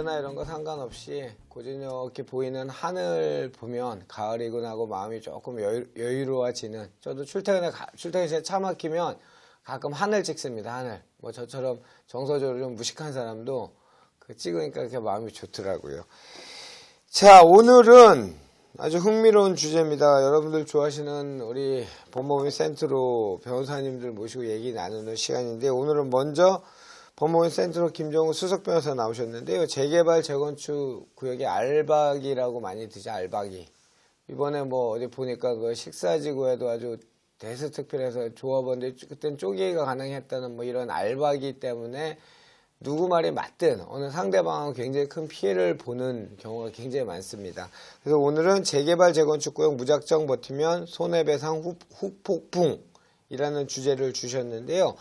경제나 이런 거 상관없이 고즈넉히 보이는 하늘 보면 가을이군 하고 마음이 조금 여유, 여유 로워지는 저도 출퇴근에 가- 출퇴근 시에 차 막히면 가끔 하늘 찍습니다. 하늘. 뭐 저처럼 정서적으로 좀 무식한 사람도 그 찍으니까 이렇게 마음이 좋더라고요. 자, 오늘은 아주 흥미로운 주제입니다. 여러분들 좋아하시는 우리 법무법인 센트로 변호사님들 모시고 얘기 나누는 시간인데 오늘은 먼저 법무법인 센트로 김정우 수석 변호사 나오셨는데요. 재개발 재건축 구역의 알박이라고 많이 듣죠. 알박이. 이번에 뭐 어디 보니까 그 식사지구에도 아주 대서특필해서 조합원들이 그땐 쪼개기가 가능했다는 뭐 이런 알박이 때문에 누구 말이 맞든 어느 상대방은 굉장히 큰 피해를 보는 경우가 굉장히 많습니다. 그래서 오늘은 재개발 재건축 구역 무작정 버티면 손해배상 후, 후폭풍이라는 주제를 주셨는데요.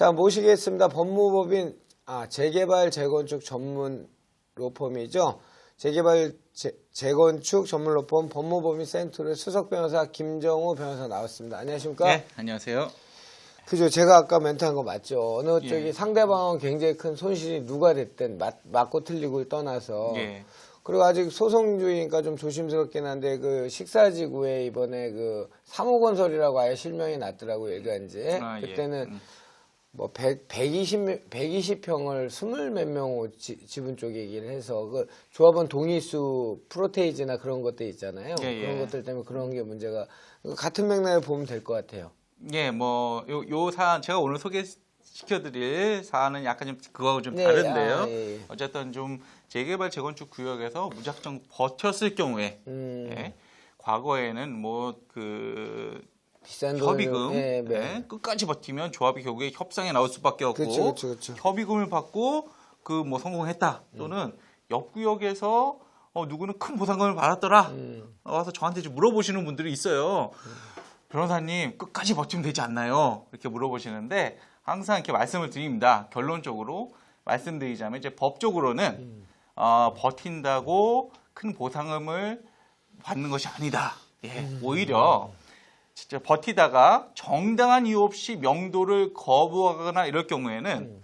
자 모시겠습니다. 법무법인 아 재개발 재건축 전문 로펌이죠. 재개발 재, 재건축 전문 로펌 법무법인 센터의 수석 변호사 김정우 변호사 나왔습니다. 안녕하십니까? 네, 안녕하세요. 그죠. 제가 아까 멘트한 거 맞죠. 어느 예. 쪽이 상대방은 굉장히 큰 손실이 누가 됐든 맞, 맞고 틀리고를 떠나서. 예. 그리고 아직 소송주의니까 좀 조심스럽긴 한데 그 식사지구에 이번에 그 사무건설이라고 아예 실명이 났더라고요. 일간지에. 아, 예. 그때는 음. 뭐 100, 120, 120평을 스물 몇명 지분 쪽에 얘기를 해서 그 조합원 동의수 프로테이즈나 그런 것들 있잖아요. 예, 예. 그런 것들 때문에 그런 게 문제가 같은 맥락에 보면 될 것 같아요. 예, 뭐, 요, 요 사안, 제가 오늘 소개 시켜드릴 사안은 약간 좀 그거하고 좀 네, 다른데요. 아, 예, 예. 어쨌든 좀 재개발 재건축 구역에서 무작정 버텼을 경우에, 음. 예, 과거에는 뭐, 그, 비싼 협의금, 예, 네. 예, 끝까지 버티면 조합이 결국에 협상에 나올 수밖에 없고, 그쵸, 그쵸, 그쵸. 협의금을 받고 그 뭐 성공했다 또는 옆 구역에서 어, 누구는 큰 보상금을 받았더라 음. 와서 저한테 좀 물어보시는 분들이 있어요. 변호사님 끝까지 버티면 되지 않나요? 이렇게 물어보시는데 항상 이렇게 말씀을 드립니다. 결론적으로 말씀드리자면 이제 법적으로는 어, 버틴다고 큰 보상금을 받는 것이 아니다. 예, 오히려 진짜 버티다가 정당한 이유 없이 명도를 거부하거나 이럴 경우에는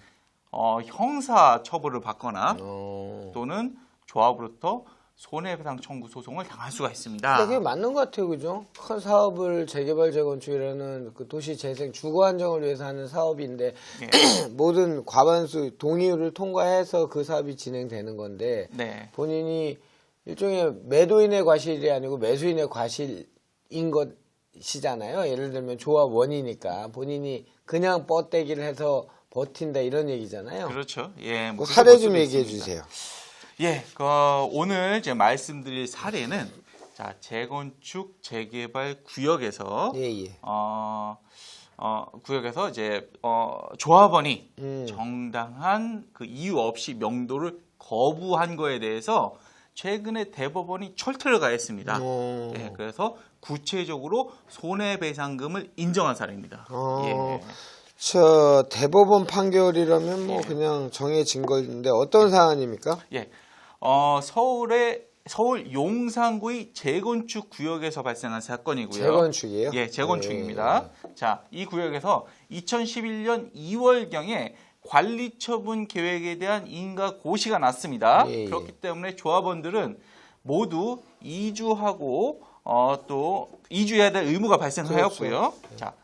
어, 형사 처벌을 받거나 어. 또는 조합으로부터 손해배상 청구 소송을 당할 수가 있습니다. 근데 그게 맞는 것 같아요, 그죠? 큰 사업을 재개발 재건축이라는 그 도시 재생 주거 안정을 위해서 하는 사업인데 예. 모든 과반수 동의율을 통과해서 그 사업이 진행되는 건데 네. 본인이 일종의 매도인의 과실이 아니고 매수인의 과실인 것 이잖아요. 예를 들면 조합 원이니까 본인이 그냥 뻗대기를 해서 버틴다 이런 얘기잖아요. 그렇죠. 예. 뭐 그렇게 사례 볼좀 얘기해 있습니다. 주세요. 예. 그 오늘 이제 말씀드릴 사례는 자, 재건축 재개발 구역에서 예, 예. 어, 어, 구역에서 이제 어, 조합원이 음. 정당한 그 이유 없이 명도를 거부한 거에 대해서 최근에 대법원이 철퇴를 가했습니다. 어. 예, 그래서 구체적으로 손해배상금을 인정한 사례입니다. 어. 예. 저 대법원 판결이라면 뭐 예. 그냥 정해진 건데 어떤 사안입니까? 예. 어, 서울의 서울 용산구의 재건축 구역에서 발생한 사건이고요. 재건축이에요? 예, 재건축입니다. 자, 이 구역에서 2011년 2월경에 관리 처분 계획에 대한 인가 고시가 났습니다. 예, 예. 그렇기 때문에 조합원들은 모두 이주하고 어, 또 이주해야 될 의무가 발생하였고요. 그렇죠. 자,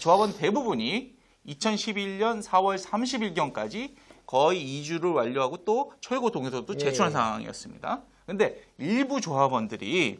조합원 대부분이 2011년 4월 30일경까지 거의 이주를 완료하고 또 철거 동의서도 예. 제출한 상황이었습니다. 근데 일부 조합원들이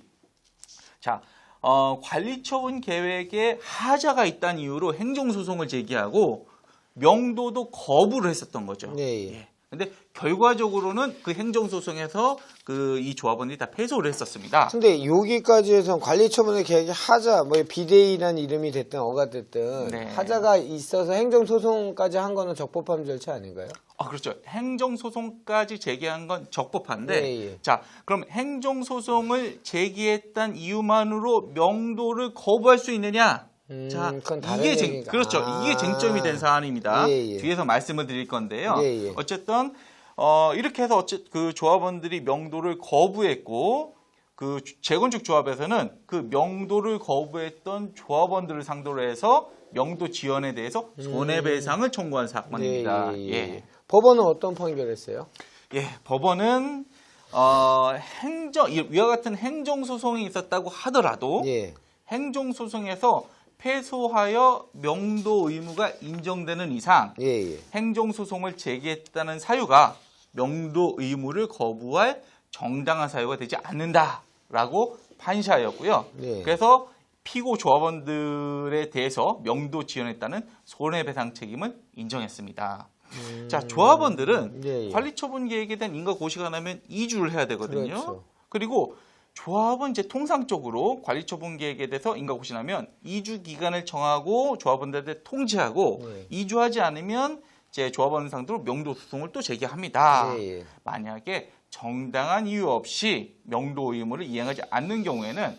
자, 어, 관리처분 계획에 하자가 있다는 이유로 행정소송을 제기하고 명도도 거부를 했었던 거죠. 예, 예. 예. 근데 결과적으로는 그 행정소송에서 그 이 조합원들이 다 패소를 했었습니다. 근데 여기까지 해서 관리처분의 계획이 하자, 뭐 비대위라는 이름이 됐든 어가 됐든 네. 하자가 있어서 행정소송까지 한 거는 적법함 절차 아닌가요? 아, 그렇죠. 행정소송까지 제기한 건 적법한데, 예, 예. 자, 그럼 행정소송을 제기했단 이유만으로 명도를 거부할 수 있느냐? 음, 자, 이게 쟁. 그렇죠. 아. 이게 쟁점이 된 사안입니다. 예, 예. 뒤에서 말씀을 드릴 건데요. 예, 예. 어쨌든 어, 이렇게 해서 어째 그 조합원들이 명도를 거부했고 그 재건축 조합에서는 그 명도를 거부했던 조합원들을 상대로 해서 명도 지연에 대해서 손해배상을 청구한 사건입니다. 예, 예, 예. 예. 법원은 어떤 판결했어요? 예, 법원은 어, 행정 이- 위와 같은 행정 소송이 있었다고 하더라도 예. 행정 소송에서 패소하여 명도 의무가 인정되는 이상 예, 예. 행정 소송을 제기했다는 사유가 명도 의무를 거부할 정당한 사유가 되지 않는다라고 판시하였고요. 예. 그래서 피고 조합원들에 대해서 명도 지연했다는 손해배상 책임을 인정했습니다. 자, 조합원들은 음. 예, 예. 관리처분 계획에 대한 인가 고시가 나면 2주를 해야 되거든요. 그렇죠. 그리고 조합은 이제 통상적으로 관리처분 계획에 대해서 인가 고시 나면 2주 기간을 정하고 조합원들한테 통지하고 네. 2주 하지 않으면 이제 조합원 상대로 명도 소송을 또 제기합니다. 예, 예. 만약에 정당한 이유 없이 명도 의무를 이행하지 않는 경우에는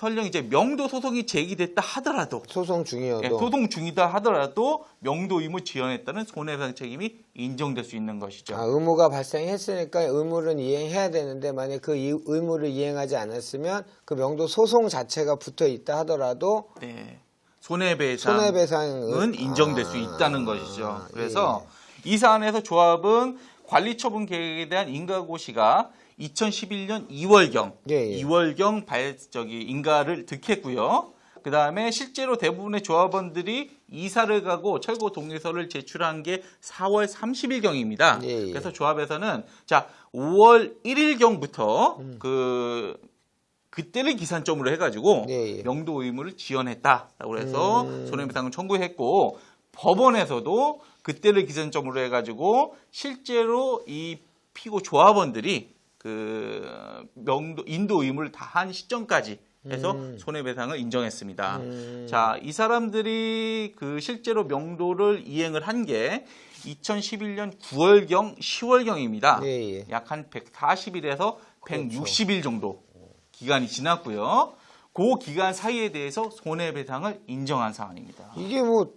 설령 이제 명도 소송이 제기됐다 하더라도 소송 중이어도 예, 소송 중이다 하더라도 명도 의무 지연했다는 손해배상 책임이 인정될 수 있는 것이죠. 아, 의무가 발생했으니까 의무를 이행해야 되는데 만약 그 이- 의무를 이행하지 않았으면 그 명도 소송 자체가 붙어 있다 하더라도 네. 손해배상은 손해배상은 인정될 수 아, 있다는 것이죠. 예. 그래서 이 사안에서 조합은 관리처분 계획에 대한 인가고시가 2011년 2월경, 예, 예. 2월경 발 저기 인가를 득했고요. 그 다음에 실제로 대부분의 조합원들이 이사를 가고 철거 동의서를 제출한 게 4월 30일경입니다. 예, 예. 그래서 조합에서는 자 5월 1일경부터 그 그때를 기산점으로 해가지고 예, 예. 명도 의무를 지연했다라고 해서 음. 손해배상을 청구했고 법원에서도 그때를 기준점으로 해가지고 실제로 이 피고 조합원들이 그 명도 인도 의무를 다한 시점까지 해서 음. 손해배상을 인정했습니다. 음. 자, 이 사람들이 그 실제로 명도를 이행을 한 게 2011년 9월경, 10월경입니다. 예, 예. 약한 140일에서 그렇죠. 160일 정도 기간이 지났고요. 그 기간 사이에 대해서 손해배상을 인정한 사안입니다. 이게 뭐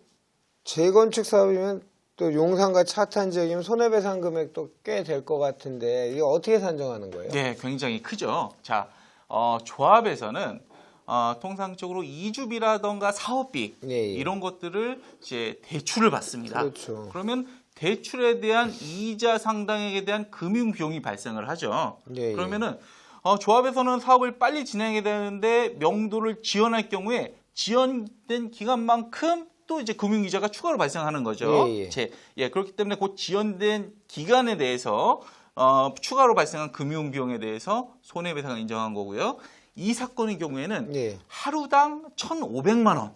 재건축 사업이면 또 용산과 차탄 지역이면 손해배상 금액도 꽤 될 것 같은데 이게 어떻게 산정하는 거예요? 네, 굉장히 크죠. 자, 어, 조합에서는 어, 통상적으로 이주비라던가 사업비 예, 예. 이런 것들을 이제 대출을 받습니다. 그렇죠. 그러면 대출에 대한 이자 상당액에 대한 금융 비용이 발생을 하죠. 예, 예. 그러면은 어, 조합에서는 사업을 빨리 진행해야 되는데 명도를 지연할 경우에 지연된 기간만큼 또 이제 금융 이자가 추가로 발생하는 거죠. 예, 예. 제- 예, 그렇기 때문에 그 지연된 기간에 대해서 어, 추가로 발생한 금융 비용에 대해서 손해배상을 인정한 거고요. 이 사건의 경우에는 예. 하루당 1,500만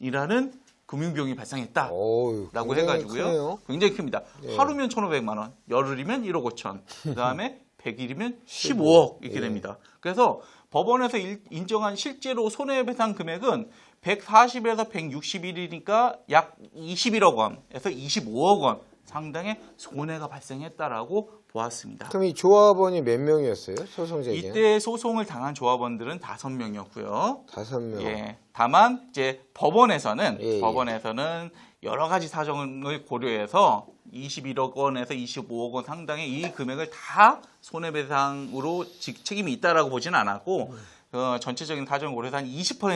원이라는 금융 비용이 발생했다. 어우, 라고 굉장히 해가지고요. 크네요. 굉장히 큽니다. 예. 하루면 1,500만 원, 열흘이면 1억 5천, 그 다음에 100일이면 15억 이렇게 예. 됩니다. 그래서 법원에서 일- 인정한 실제로 손해배상 금액은 140에서 160일이니까 약 21억 원에서 25억 원 상당의 손해가 발생했다라고 보았습니다. 그럼 이 조합원이 몇 명이었어요? 소송 제기는? 이때 소송을 당한 조합원들은 다섯 명이었고요. 다섯 명. 예. 다만 이제 법원에서는 예, 예. 법원에서는 여러 가지 사정을 고려해서 21억 원에서 25억 원 상당의 이 금액을 다 손해배상으로 직- 책임이 있다라고 보지는 않았고 어, 전체적인 사정을 고려해서 한 20%로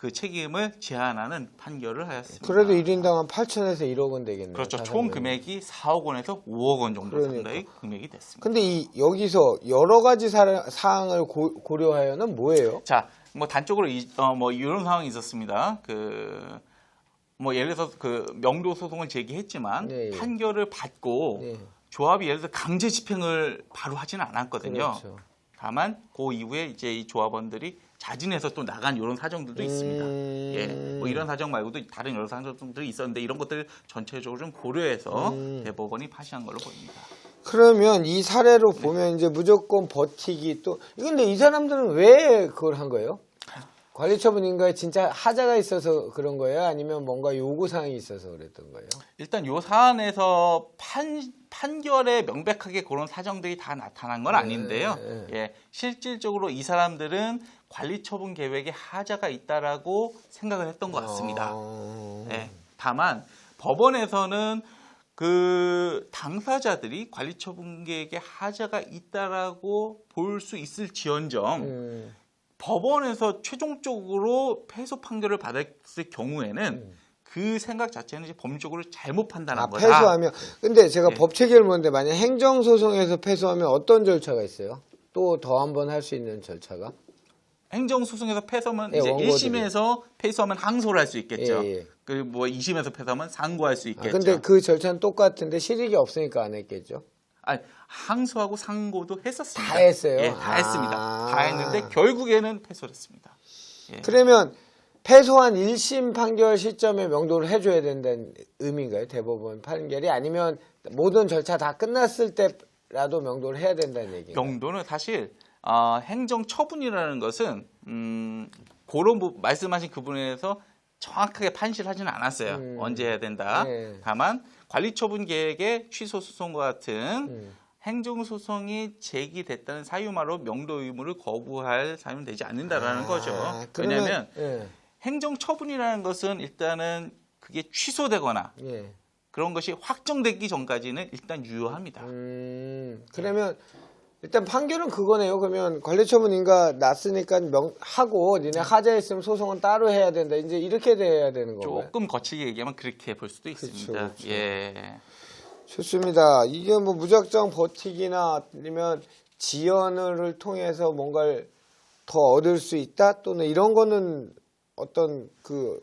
그 책임을 제한하는 판결을 하였습니다. 그래도 1인당 한 8천에서 1억 원 되겠네요. 그렇죠. 총 명. 금액이 4억 원에서 5억 원 정도 그러니까. 상당의 금액이 됐습니다. 근데 이 여기서 여러 가지 사, 사항을 고, 고려하여는 뭐예요? 자, 뭐 단적으로 이, 어, 뭐 이런 상황이 있었습니다. 그, 뭐 예를 들어서 그 명도 소송을 제기했지만 네, 예. 판결을 받고 예. 조합이 예를 들어 강제 집행을 바로 하지는 않았거든요. 그렇죠. 다만 그 이후에 이제 이 조합원들이 자진해서 또 나간 이런 사정들도 있습니다. 음. 예, 뭐 이런 사정 말고도 다른 여러 사정들이 있었는데 이런 것들 전체적으로 좀 고려해서 음. 대법원이 파시한 걸로 보입니다. 그러면 이 사례로 네. 보면 이제 무조건 버티기 또 근데 이 사람들은 왜 그걸 한 거예요? 관리처분 인가에 진짜 하자가 있어서 그런 거예요? 아니면 뭔가 요구 사항이 있어서 그랬던 거예요? 일단 요 사안에서 판, 판결에 명백하게 그런 사정들이 다 나타난 건 아닌데요. 네, 예, 실질적으로 이 사람들은 관리 처분 계획에 하자가 있다라고 생각을 했던 것 같습니다. 어... 예, 다만 법원에서는 그 당사자들이 관리 처분 계획에 하자가 있다라고 볼 수 있을지언정 음, 법원에서 최종적으로 패소 판결을 받았을 경우에는 음. 그 생각 자체는 이제 법률적으로 잘못 판단한 아, 거다. 패소하면 근데 제가 예. 법 체계를 보는데 만약 행정 소송에서 패소하면 어떤 절차가 있어요? 또 더 한 번 할 수 있는 절차가? 행정 소송에서 패소하면 예, 이제 원고들이. 1심에서 패소하면 항소를 할 수 있겠죠. 예, 예. 그뭐 2심에서 패소하면 상고할 수 아, 있겠죠. 근데 그 절차는 똑같은데 실익이 없으니까 안 했겠죠? 아니, 항소하고 상고도 했었습니다. 다 했어요? 예, 다 아. 했습니다. 다 했는데 결국에는 패소를 했습니다. 예. 그러면 패소한 1심 판결 시점에 명도를 해줘야 된다는 의미인가요? 대법원 판결이 아니면 모든 절차 다 끝났을 때라도 명도를 해야 된다는 얘기인가요? 명도는 사실 아, 행정 처분이라는 것은 음, 그런 부, 말씀하신 그 부분에서 정확하게 판시하지는 않았어요. 음. 언제 해야 된다. 네. 다만 관리 처분 계획의 취소 소송과 같은 음. 행정 소송이 제기됐다는 사유마로 명도 의무를 거부할 사유는 되지 않는다라는 거죠. 아, 그러면- 왜냐하면 예, 행정 처분이라는 것은 일단은 그게 취소되거나 예. 그런 것이 확정되기 전까지는 일단 유효합니다. 음, 그러면 일단 판결은 그거네요. 그러면 관리처분인가 났으니까 명, 하고 니네 하자했으면 소송은 따로 해야 된다. 이제 이렇게 돼야 되는 건가요? 조금 거칠게 얘기하면 그렇게 볼 수도 있습니다. 그쵸. 예. 좋습니다. 이게 뭐 무작정 버티기나 아니면 지연을 통해서 뭔가를 더 얻을 수 있다 또는 이런 거는 어떤 그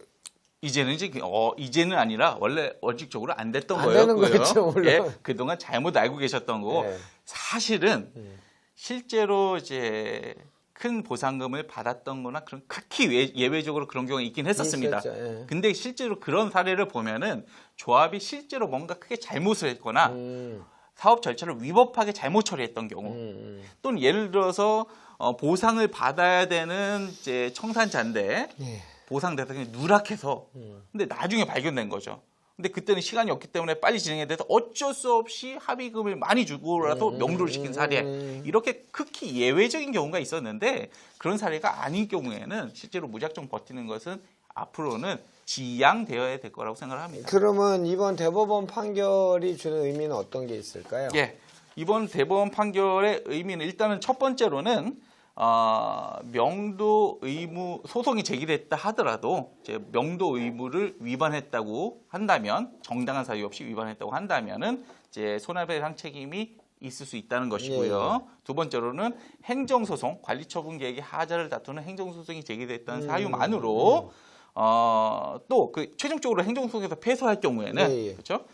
이제는 이제 그- 어 이제는 아니라 원래 원칙적으로 안 됐던 안 거였죠, 물론. 예, 그동안 잘못 알고 계셨던 거고 예. 사실은 음. 실제로 이제 큰 보상금을 받았던 거나 그런 극히 예- 예외적으로 그런 경우가 있긴 했었습니다. 있었죠, 예. 근데 실제로 그런 사례를 보면은 조합이 실제로 뭔가 크게 잘못을 했거나 음, 사업 절차를 위법하게 잘못 처리했던 경우 음, 음. 또는 예를 들어서 어, 보상을 받아야 되는 이제 청산자인데 예. 보상 대상이 누락해서 음. 근데 나중에 발견된 거죠. 근데 그때는 시간이 없기 때문에 빨리 진행해야 돼서 어쩔 수 없이 합의금을 많이 주고라도 음, 명도를 시킨 사례 음. 이렇게 극히 예외적인 경우가 있었는데 그런 사례가 아닌 경우에는 실제로 무작정 버티는 것은 앞으로는 지양되어야 될 거라고 생각을 합니다. 그러면 이번 대법원 판결이 주는 의미는 어떤 게 있을까요? 예. 이번 대법원 판결의 의미는 일단은 첫 번째로는 어, 명도 의무 소송이 제기됐다 하더라도 명도 의무를 위반했다고 한다면 정당한 사유 없이 위반했다고 한다면은 이제 손해배상 책임이 있을 수 있다는 것이고요. 두 번째로는 행정소송 관리처분 계획의 하자를 다투는 행정소송이 제기됐다는 음, 사유만으로 어, 또 그 최종적으로 행정소송에서 패소할 경우에는 예, 예. 그렇죠?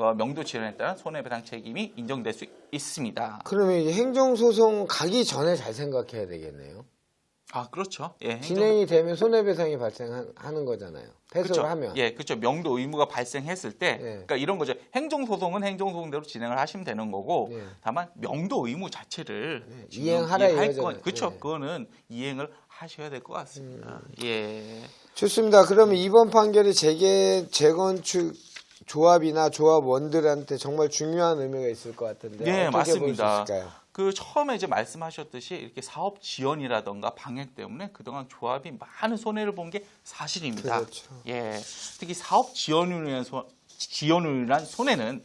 어, 명도 질환에 따른 손해배상 책임이 인정될 수 있습니다. 그러면 이게 행정소송 가기 전에 잘 생각해야 되겠네요. 아 그렇죠. 예, 행정- 진행이 되면 손해배상이 발생하는 거잖아요. 패소를 그렇죠. 하면. 예, 그렇죠. 명도 의무가 발생했을 때, 예. 그러니까 이런 거죠. 행정소송은 행정소송대로 진행을 하시면 되는 거고, 예. 다만 명도 의무 자체를 예, 이행하라 이거잖아요. 건, 그렇죠. 예. 음. 그거는 이행을 하셔야 될 것 같습니다. 예. 좋습니다. 그러면 이번 판결이 재개, 재건축 조합이나 조합원들한테 정말 중요한 의미가 있을 것 같은데 네, 어떻게 맞습니다. 있을까요? 그 처음에 이제 말씀하셨듯이 이렇게 사업 지연이라던가 방해 때문에 그동안 조합이 많은 손해를 본 게 사실입니다. 그렇죠. 예, 특히 사업 지연으로 인한 소, 지연으로 손해는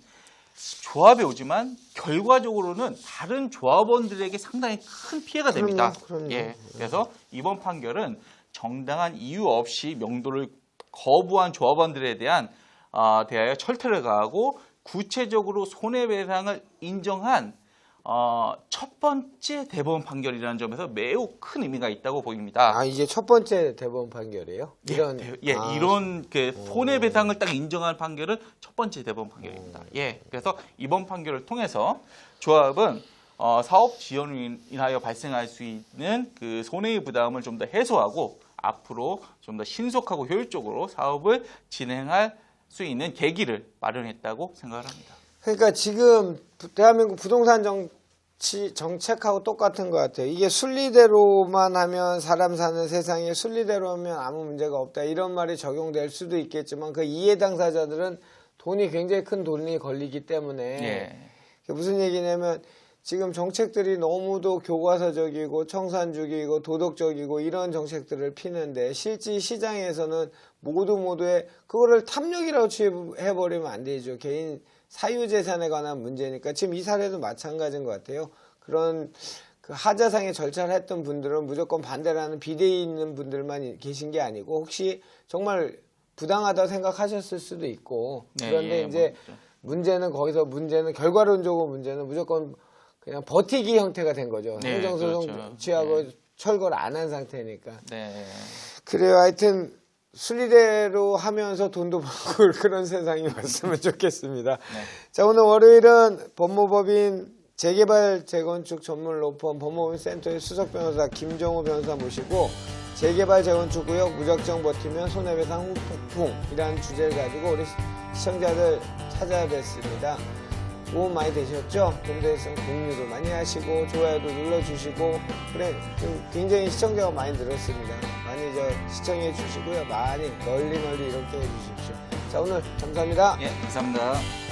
조합에 오지만 결과적으로는 다른 조합원들에게 상당히 큰 피해가 됩니다. 그럼요, 그럼요. 예, 그래서 이번 판결은 정당한 이유 없이 명도를 거부한 조합원들에 대한 어, 대하여 철퇴를 가하고 구체적으로 손해배상을 인정한 어, 첫 번째 대법원 판결이라는 점에서 매우 큰 의미가 있다고 보입니다. 아 이게 첫 번째 대법원 판결이에요? 이런 예, 예, 아, 이런 그 손해배상을 딱 인정한 판결은 첫 번째 대법원 판결입니다. 예, 그래서 이번 판결을 통해서 조합은 어, 사업 지연으로 인하여 발생할 수 있는 그 손해의 부담을 좀 더 해소하고 앞으로 좀 더 신속하고 효율적으로 사업을 진행할 수 있는 계기를 마련했다고 생각을 합니다. 그러니까 지금 부- 대한민국 부동산 정치 정책하고 똑같은 것 같아요. 이게 순리대로만 하면 사람 사는 세상에 순리대로 하면 아무 문제가 없다 이런 말이 적용될 수도 있겠지만 그 이해 당사자들은 돈이 굉장히 큰 돈이 걸리기 때문에 예. 무슨 얘기냐면 지금 정책들이 너무도 교과서적이고 청산주기이고 도덕적이고 이런 정책들을 피는데 실제 시장에서는 모두 모두의 그거를 탐욕이라고 취해버리면 안 되죠. 개인 사유재산에 관한 문제니까 지금 이 사례도 마찬가지인 것 같아요. 그런 그 하자상의 절차를 했던 분들은 무조건 반대라는 비대위 있는 분들만 계신 게 아니고 혹시 정말 부당하다 생각하셨을 수도 있고 네, 그런데 예, 이제 뭐, 문제는 거기서 문제는 결과론적으로 문제는 무조건 그냥 버티기 형태가 된 거죠. 네, 행정소송 그렇죠. 취하고 철거를 안 한 상태니까. 네. 그래요. 하여튼 순리대로 하면서 돈도 벌고 그런 세상이 왔으면 좋겠습니다. 자, 오늘 월요일은 법무법인 재개발 재건축 전문 로펌 법무법인 센터의 수석 변호사 김정호 변호사 모시고 재개발 재건축 구역 무작정 버티면 손해배상 후 폭풍이라는 주제를 가지고 우리 시청자들 찾아뵙습니다. 도움 많이 되셨죠? 도움되셨으면 공유도 많이 하시고 좋아요도 눌러주시고 그래 좀 굉장히 시청자가 많이 늘었습니다. 많이 저 시청해 주시고요. 많이 널리 널리 이렇게 해주십시오. 자 오늘 감사합니다. 예, 감사합니다.